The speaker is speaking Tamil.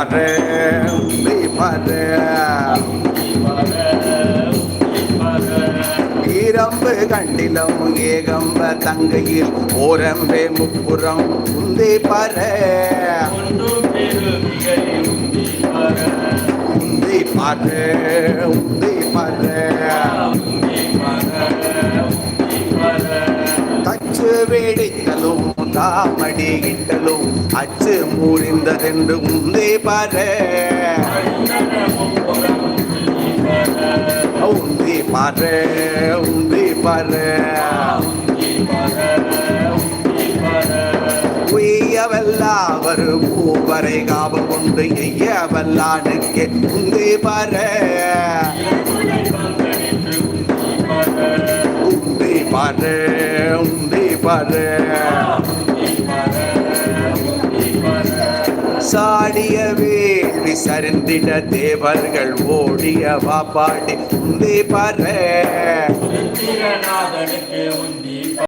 பாரு mi பாரு இரம்பு கண்டிலும் ஏகம்ப தங்கையில் ஓரம்பே முப்புறம் உந்தி பர உந்தி பர உந்தி பர தச்சு வேடித்தலும் தாமடி இட்டலும் அச்சு மூடிந்ததென்று உந்தே பாரு. உந்தி பாரு உந்தி பாரு. உய்யவல்லாவர் பூவரை காவல் கொண்டு எய்யவல்லானுக்கு உந்தி பாரு. உந்தி பாரு உந்தி பாரு. சாடிய வேள்வி சரிந்திட தேவர்கள் ஓடிய வாப்பாடி உந்தி பாரு.